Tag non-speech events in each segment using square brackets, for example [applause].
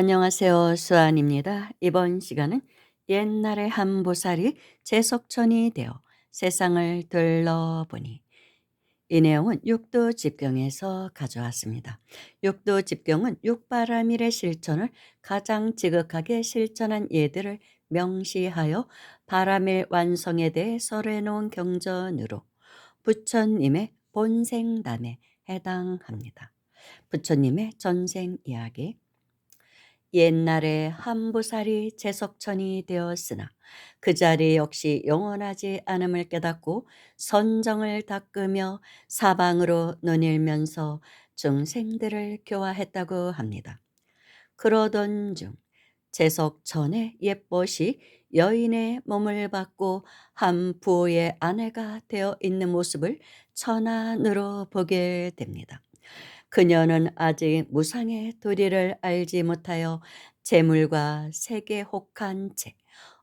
안녕하세요. 수아입니다. 이번 시간은 옛날의 한 보살이 제석천이 되어 세상을 둘러보니 이 내용은 육도 집경에서 가져왔습니다. 육도 집경은 육바라밀의 실천을 가장 지극하게 실천한 예들을 명시하여 바라밀 완성에 대해 설해 놓은 경전으로 부처님의 본생담에 해당합니다. 부처님의 전생 이야기 옛날에 한보살이 제석천이 되었으나 그 자리 역시 영원하지 않음을 깨닫고 선정을 닦으며 사방으로 눈일면서 중생들을 교화했다고 합니다. 그러던 중 제석천의 옛벗이 여인의 몸을 받고 한 부호의 아내가 되어 있는 모습을 천안으로 보게 됩니다. 그녀는 아직 무상의 도리를 알지 못하여 재물과 세계 혹한 채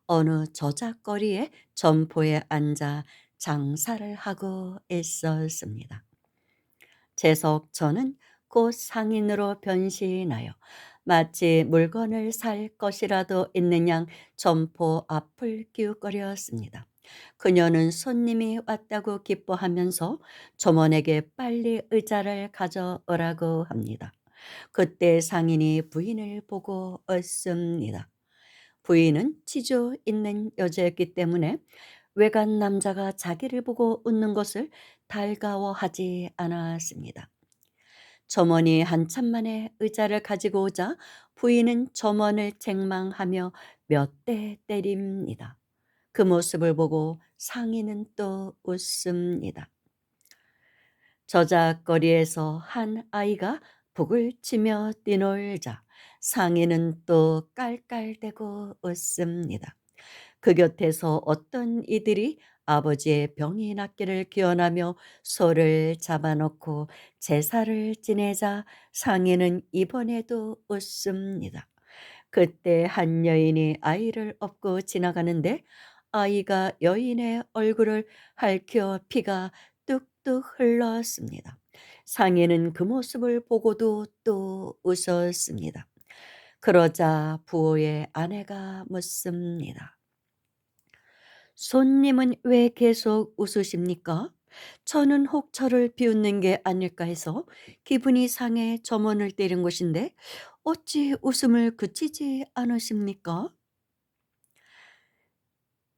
어느 저작거리에 점포에 앉아 장사를 하고 있었습니다. 재석천은 곧 상인으로 변신하여 마치 물건을 살 것이라도 있는 양 점포 앞을 기웃거렸습니다. 그녀는 손님이 왔다고 기뻐하면서 점원에게 빨리 의자를 가져오라고 합니다. 그때 상인이 부인을 보고 얻습니다. 부인은 치조 있는 여자였기 때문에 외간 남자가 자기를 보고 웃는 것을 달가워하지 않았습니다. 점원이 한참 만에 의자를 가지고 오자 부인은 점원을 책망하며 몇 대 때립니다. 그 모습을 보고 상인은 또 웃습니다. 저작거리에서 한 아이가 북을 치며 뛰놀자 상인은 또 깔깔대고 웃습니다. 그 곁에서 어떤 이들이 아버지의 병이 낫기를 기원하며 소를 잡아놓고 제사를 지내자 상인은 이번에도 웃습니다. 그때 한 여인이 아이를 업고 지나가는데 아이가 여인의 얼굴을 핥혀 피가 뚝뚝 흘렀습니다. 상인은 그 모습을 보고도 또 웃었습니다. 그러자 부호의 아내가 묻습니다. 손님은 왜 계속 웃으십니까? 저는 혹 저를 비웃는 게 아닐까 해서 기분이 상해 점원을 때린 것인데 어찌 웃음을 그치지 않으십니까?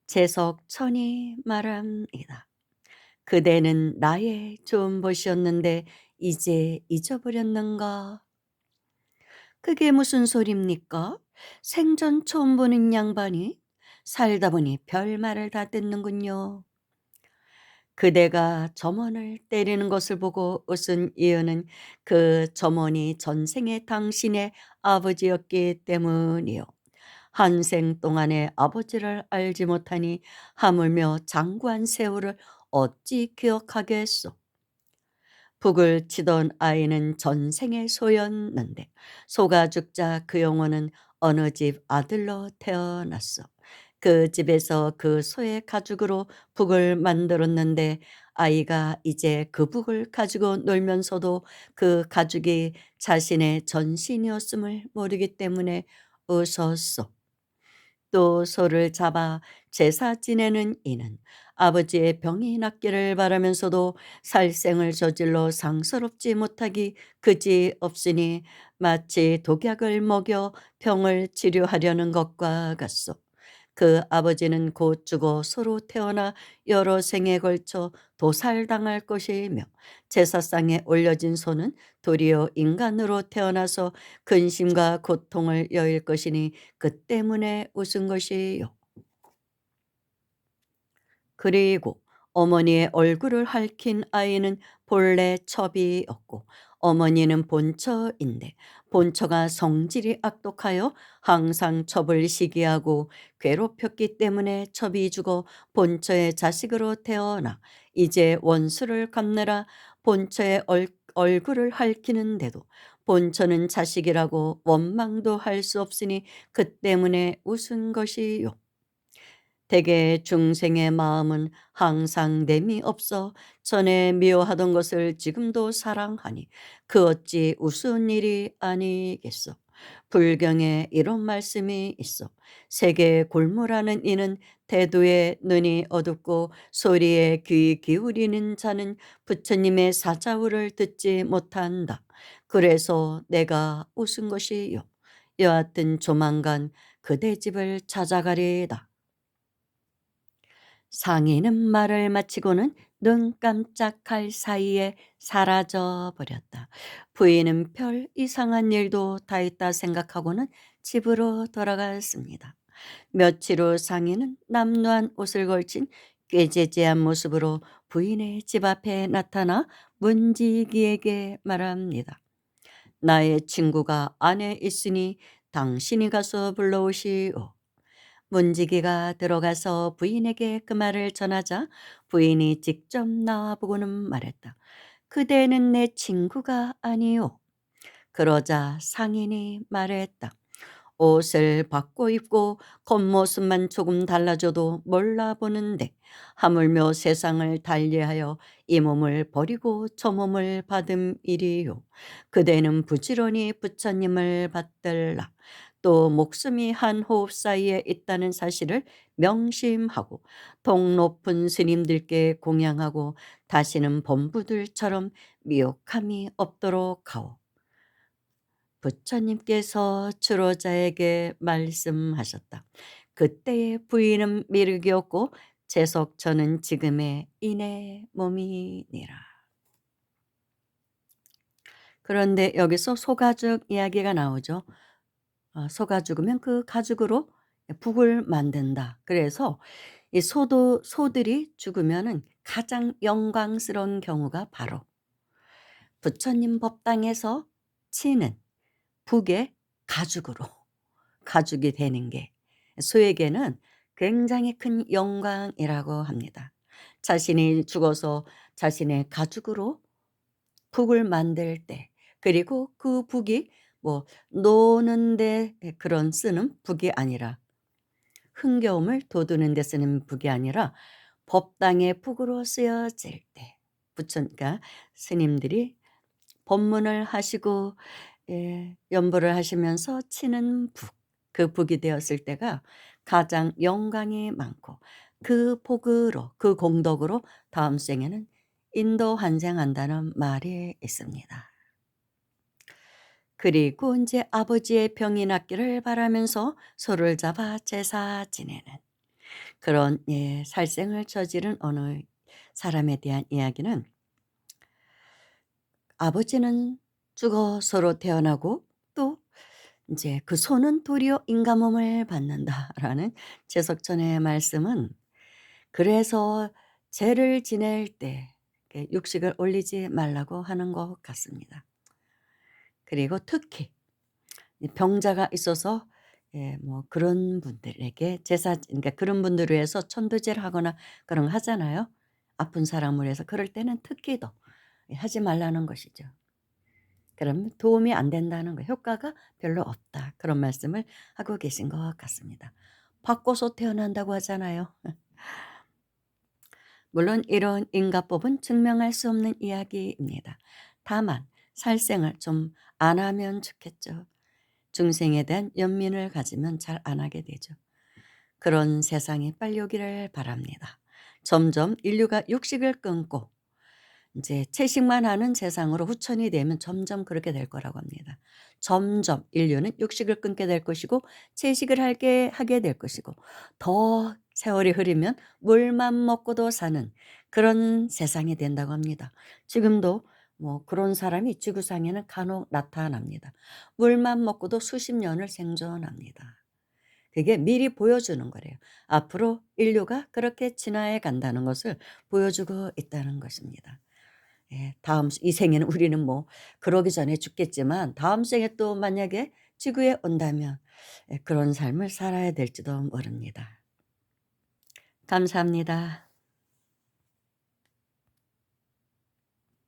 제석천이 말합니다. 그대는 나의 좋은 벗이었는데 이제 잊어버렸는가? 그게 무슨 소립니까? 생전 처음 보는 양반이 살다 보니 별말을 다 듣는군요. 그대가 점원을 때리는 것을 보고 웃은 이유는 그 점원이 전생에 당신의 아버지였기 때문이요. 한생 동안의 아버지를 알지 못하니 하물며 장구한 세월을 어찌 기억하겠소. 북을 치던 아이는 전생의 소였는데 소가 죽자 그 영혼은 어느 집 아들로 태어났어. 그 집에서 그 소의 가죽으로 북을 만들었는데 아이가 이제 그 북을 가지고 놀면서도 그 가죽이 자신의 전신이었음을 모르기 때문에 웃었소. 또 소를 잡아 제사 지내는 이는 아버지의 병이 낫기를 바라면서도 살생을 저질러 상스럽지 못하기 그지 없으니 마치 독약을 먹여 병을 치료하려는 것과 같소. 그 아버지는 곧 죽어 소로 태어나 여러 생에 걸쳐 도살당할 것이며 제사상에 올려진 소는 도리어 인간으로 태어나서 근심과 고통을 여일 것이니 그 때문에 웃은 것이요. 그리고 어머니의 얼굴을 핥힌 아이는 본래 첩이었고 어머니는 본처인데 본처가 성질이 악독하여 항상 첩을 시기하고 괴롭혔기 때문에 첩이 죽어 본처의 자식으로 태어나 이제 원수를 갚느라 본처의 얼, 얼굴을 핥히는데도 본처는 자식이라고 원망도 할 수 없으니 그 때문에 웃은 것이요. 대개 중생의 마음은 항상 냄이 없어 전에 미워하던 것을 지금도 사랑하니 그 어찌 우스운 일이 아니겠소. 불경에 이런 말씀이 있어. 세계에 골몰하는 이는 태도에 눈이 어둡고 소리에 귀 기울이는 자는 부처님의 사자우를 듣지 못한다. 그래서 내가 웃은 것이요. 여하튼 조만간 그대 집을 찾아가리다. 상인은 말을 마치고는 눈 깜짝할 사이에 사라져 버렸다. 부인은 별 이상한 일도 다 있다 생각하고는 집으로 돌아갔습니다. 며칠 후 상인은 남루한 옷을 걸친 꾀재재한 모습으로 부인의 집 앞에 나타나 문지기에게 말합니다. 나의 친구가 안에 있으니 당신이 가서 불러오시오. 문지기가 들어가서 부인에게 그 말을 전하자 부인이 직접 나와보고는 말했다. 그대는 내 친구가 아니오. 그러자 상인이 말했다. 옷을 바꿔 입고 겉모습만 조금 달라져도 몰라보는데 하물며 세상을 달리하여 이 몸을 버리고 저 몸을 받음 일이요. 그대는 부지런히 부처님을 받들라. 또 목숨이 한 호흡 사이에 있다는 사실을 명심하고 동 높은 스님들께 공양하고 다시는 범부들처럼 미혹함이 없도록 하오. 부처님께서 주로자에게 말씀하셨다. 그때의 부인은 미륵이었고 재석처는 지금의 인의 몸이니라. 그런데 여기서 소가죽 이야기가 나오죠. 어, 소가 죽으면 그 가죽으로 북을 만든다. 그래서 이 소도 소들이 죽으면은 가장 영광스러운 경우가 바로 부처님 법당에서 치는 북의 가죽으로 [laughs] 가죽이 되는 게 소에게는 굉장히 큰 영광이라고 합니다. 자신이 죽어서 자신의 가죽으로 북을 만들 때 그리고 그 북이 뭐 노는데 그런 쓰는 북이 아니라 흥겨움을 돋우는 데 쓰는 북이 아니라 법당의 북으로 쓰여질 때 부처 그러니까 스님들이 법문을 하시고 예, 연보를 하시면서 치는 북, 그 북이 되었을 때가 가장 영광이 많고 그 복으로 그 공덕으로 다음 생에는 인도 환생한다는 말이 있습니다. 그리고 이제 아버지의 병이 낫기를 바라면서 소를 잡아 제사 지내는 그런 예, 살생을 저지른 어느 사람에 대한 이야기는 아버지는 죽어 서로 태어나고 또 이제 그 소는 도리어 인간 몸을 받는다라는 제석천의 말씀은 그래서 죄를 지낼 때 이렇게 육식을 올리지 말라고 하는 것 같습니다. 그리고 특히 이 병자가 있어서 예, 뭐 그런 분들에게 제사 그러니까 그런 분들을 위해서 천도제를 하거나 그런 거 하잖아요. 아픈 사람을 위해서 그럴 때는 특히 더 하지 말라는 것이죠. 그러면 도움이 안 된다는 거, 효과가 별로 없다. 그런 말씀을 하고 계신 것 같습니다. 바꿔서 태어난다고 하잖아요. [laughs] 물론 이런 인가법은 증명할 수 없는 이야기입니다. 다만 살생을 좀 안 하면 좋겠죠. 중생에 대한 연민을 가지면 잘 안 하게 되죠. 그런 세상이 빨리 오기를 바랍니다. 점점 인류가 육식을 끊고 이제 채식만 하는 세상으로 후천이 되면 점점 그렇게 될 거라고 합니다. 점점 인류는 육식을 끊게 될 것이고 채식을 하게 하게 될 것이고 더 세월이 흐르면 물만 먹고도 사는 그런 세상이 된다고 합니다. 지금도 뭐 그런 사람이 지구상에는 간혹 나타납니다. 물만 먹고도 수십 년을 생존합니다. 그게 미리 보여주는 거래요. 앞으로 인류가 그렇게 진화해 간다는 것을 보여주고 있다는 것입니다. 예, 다음 이 생에는 우리는 뭐 그러기 전에 죽겠지만 다음 생에 또 만약에 지구에 온다면 예, 그런 삶을 살아야 될지도 모릅니다. 감사합니다.